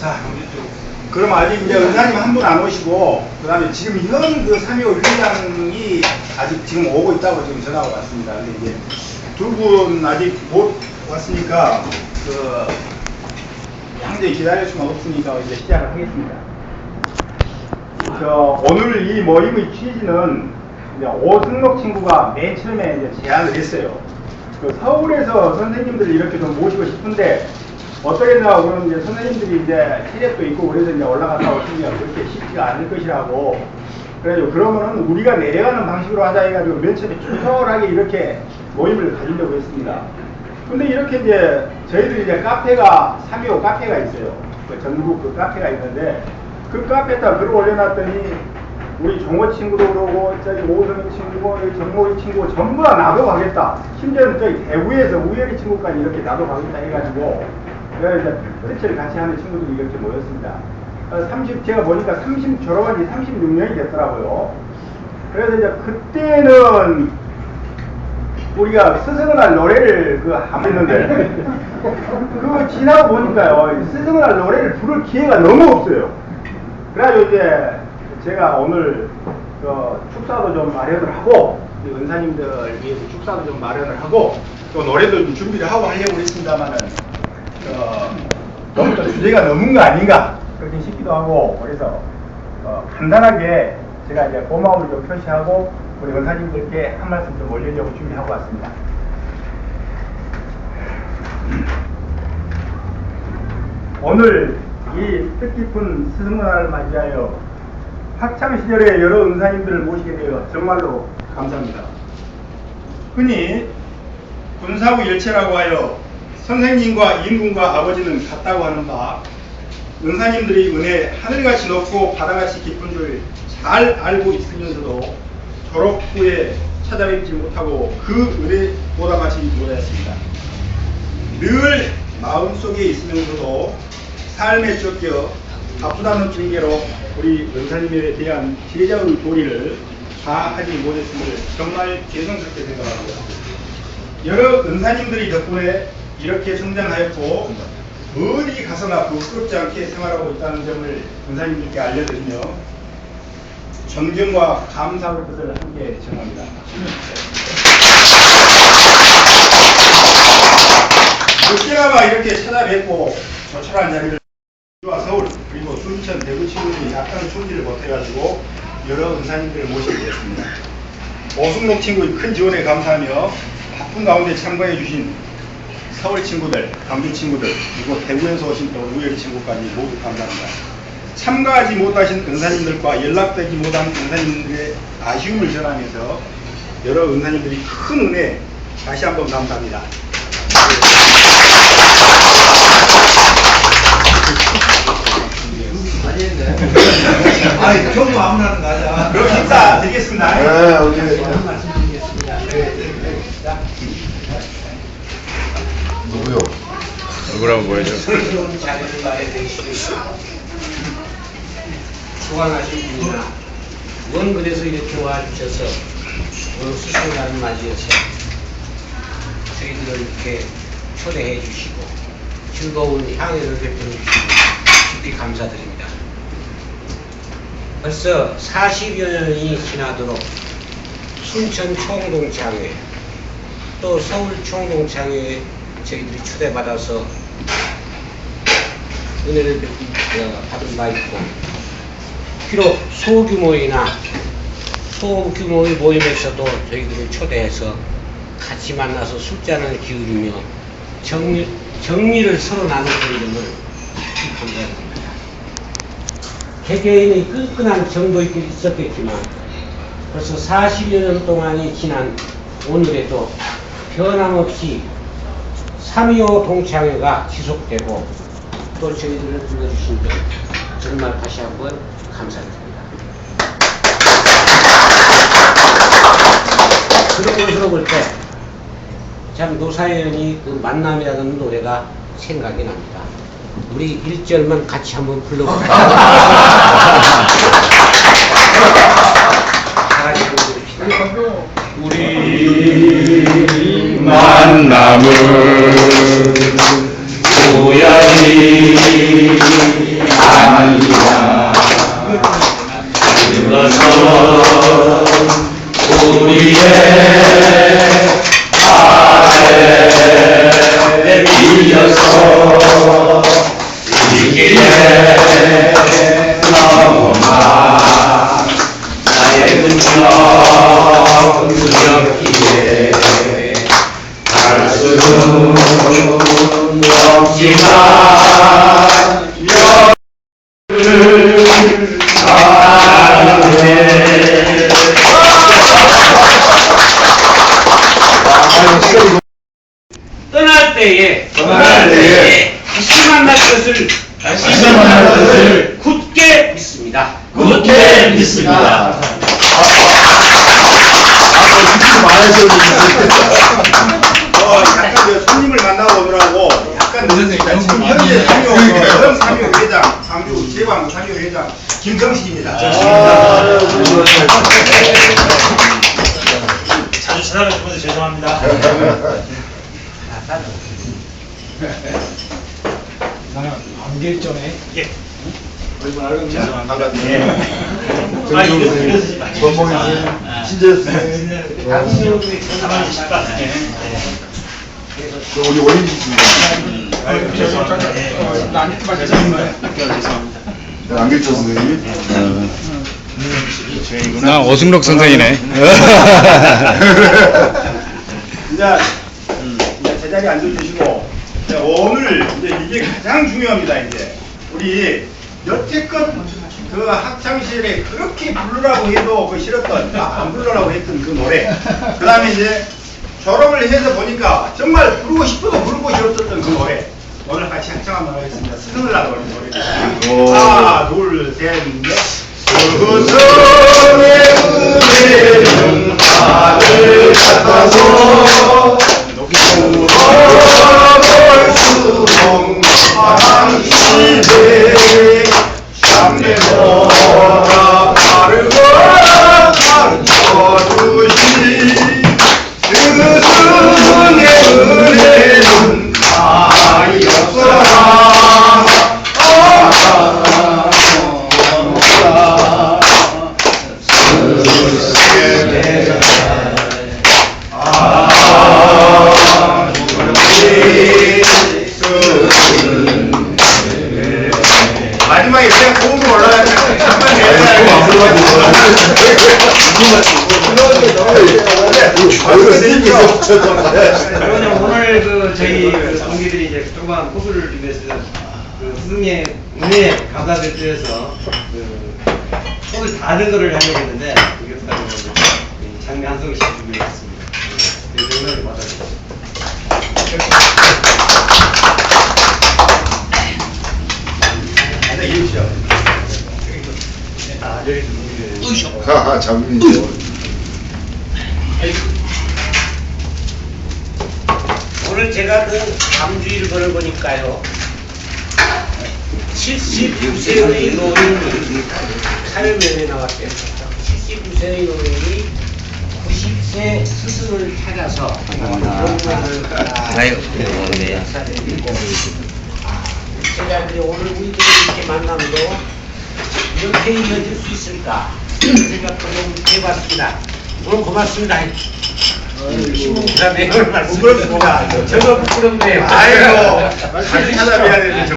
자, 그럼 아직 이제 의사님 한 분 안 오시고, 그 다음에 지금 이런 그3.25 위원장이 아직 지금 오고 있다고 지금 전화가 왔습니다. 근데 이제 두 분 아직 못 왔으니까, 그, 양재 기다릴 수는 없으니까 이제 시작을 하겠습니다. 저, 오늘 이 모임의 취지는 이제 오승록 친구가 맨 처음에 이제 제안을 했어요. 그 서울에서 선생님들을 이렇게 좀 모시고 싶은데 어떻겠냐 그러면 이제 선생님들이 이제 체력도 있고 그래서 이제 올라갔다 오시면 그렇게 쉽지가 않을 것이라고 그래가지고 그러면은 우리가 내려가는 방식으로 하자 해가지고 맨 처음에 초절하게 이렇게 모임을 가지려고 했습니다. 근데 이렇게 이제 저희들이 이제 카페가 3.25 카페가 있어요. 그 전국 그 카페가 있는데 그 카페에다 글을 올려놨더니 우리 종호 친구도 그러고 저기 오성희 친구고 여기 정모희 친구 전부 다 나도 가겠다. 심지어는 저기 대구에서 우열이 친구까지 이렇게 나도 가겠다 해가지고 이제 프리체를 같이 하는 친구들이 이렇게 모였습니다. 어, 30 제가 보니까 30 졸업한 지 36년이 됐더라고요. 그래서 이제 그때는 우리가 스승의 날 노래를 그 하고 있는데 그거 지나고 보니까요 스승의 날 노래를 부를 기회가 너무 없어요. 그래가지고 이제 제가 오늘 그 축사도 좀 마련을 하고 이 은사님들 위해서 축사도 좀 마련을 하고 또 노래도 좀 준비를 하고 하려고 했습니다만은 어, 너무 또 주제가 넘은 거 아닌가 그렇게 싶기도 하고 그래서 어, 간단하게 제가 이제 고마움을 좀 표시하고 우리 은사님들께 한 말씀 좀 올리려고 준비하고 왔습니다. 오늘 이 뜻깊은 스승날을 맞이하여 학창 시절에 여러 은사님들을 모시게 되어 정말로 감사합니다. 흔히 군사구 열체라고 하여 선생님과 인군과 아버지는 같다고 하는 바 은사님들이 은혜 하늘같이 높고 바다같이 깊은 줄 잘 알고 있으면서도 졸업 후에 찾아뵙지 못하고 그 은혜 보답하지 못하였습니다. 늘 마음속에 있으면서도 삶에 쫓겨 바쁘다는 핑계로 우리 은사님에 대한 제자의 도리를 다 하지 못했음을 정말 죄송스럽게 생각합니다. 여러 은사님들이 덕분에 이렇게 성장하였고 어디 가서나 부끄럽지 않게 생활하고 있다는 점을 은사님들께 알려드리며 존경과 감사의 뜻을 함께 전합니다. 늦게나마 이렇게 찾아뵙고 조촐한 자리를 와 서울 그리고 순천 대구 친구들이 약간 숨지를 못해가지고 여러 은사님들을 모시게 되었습니다. 오승록 친구의 큰 지원에 감사하며 바쁜 가운데 참가해 주신 서울 친구들, 강주 친구들, 그리고 대구에서 오신 또 우열이 친구까지 모두 감사합니다. 참가하지 못하신 은사님들과 연락되지 못한 은사님들의 아쉬움을 전하면서 여러 은사님들이 큰 은혜 다시 한번 감사합니다. 아니, 경고 아무나 하는 거 하자. 그럼 인사 드리겠습니다. 네, 오케이. 한 말씀 드리겠습니다. 자, 누구요? 보여줘? 새로운 자리를 마련해주시고 소환하신 분이나 먼 곳에서 이렇게 와주셔서 오늘 수술날을 맞이해서 저희들을 이렇게 초대해 주시고 즐거운 향연을 베풀어 주시고 깊이 감사드립니다. 벌써 40여 년이 지나도록 순천 총동창회 또 서울 총동창회에 저희들이 초대받아서 은혜를 받은 바 있고 비록 소규모이나 소규모의 모임에서도 저희들을 초대해서 같이 만나서 술잔을 기울이며 정리, 정리를 서로 나누는 점을 감사합니다. 개개인의 끈끈한 정도 있긴 있었겠지만 벌써 40여 년 동안이 지난 오늘에도 변함없이 3.25 동창회가 지속되고 또 저희들을 불러주신 점 정말 다시 한번 감사드립니다. 그런 것으로 볼 때 참 노사연이 그 만남이라는 노래가 생각이 납니다. 우리 1절만 같이 한번 불러볼까요? 우리 만남을 고야 아멘. 때에 다시 만날 것을 다시 만날 것을 굳게 믿습니다. 굳게 믿습니다. 어, 약간 저 손님을 만나고 오느라고 약간 늦었습니다. 지금 현재 삼요 여성 삼요 회장, 상주 제방 삼요 회장 김성식입니다. 자주 찾아뵙고서 죄송합니다. 예. 죄송합니다. 아, 가만히? 네. 우리 원인이십니다. 아이고, 죄송합니다. 예. 안길전 선생님. 나 오승록 선생이네. 이제, 이제 제자리에 앉아주시고 이제 오늘 이제 이게 가장 중요합니다. 이제. 우리 여태껏 그 학창시절에 그렇게 부르라고 해도 그 싫었던 아, 안 부르라고 했던 그 노래. 그 다음에 이제 졸업을 해서 보니까 정말 부르고 싶어도 곳이 없었던 그 노래. 오늘 같이 합창 한번 하겠습니다. 스승을 나가는 노래. 하나 둘셋넷. 우선의 은혜는 하늘 같아서 없는 시대 참내모라 빠르고 가르쳐 주시 그 스승의 은혜는 아이 없어라. 마지막에 그러면 오늘 그 저희 그 동기들이 이제 조그만 포부를 위해서 그 스승의 은혜에 감사드려서 그 손을 다는 거를 하려고 했는데 없다고 장미 한 송이씩 준비했습니다. 그 정도를 받아주세요. 아, 여기 준비를. 하하 장군이죠. 오늘 제가 그 감주일 걸을 보니까요. 79세의 노인이 사회면에 나왔대요. 79세의 노인이 90세 스승을 찾아서 용문을 사드리고 제가 이제 오늘 우리들이 이렇게 만남도 이렇게 이어질 수 있을까 생각도 좀 해봤습니다. 오늘 고맙습니다. 신문 기사네 오늘 말씀 부끄럽습니다. 저도 부끄럽네요. 아이고, 사진 찾아뵈야 되는데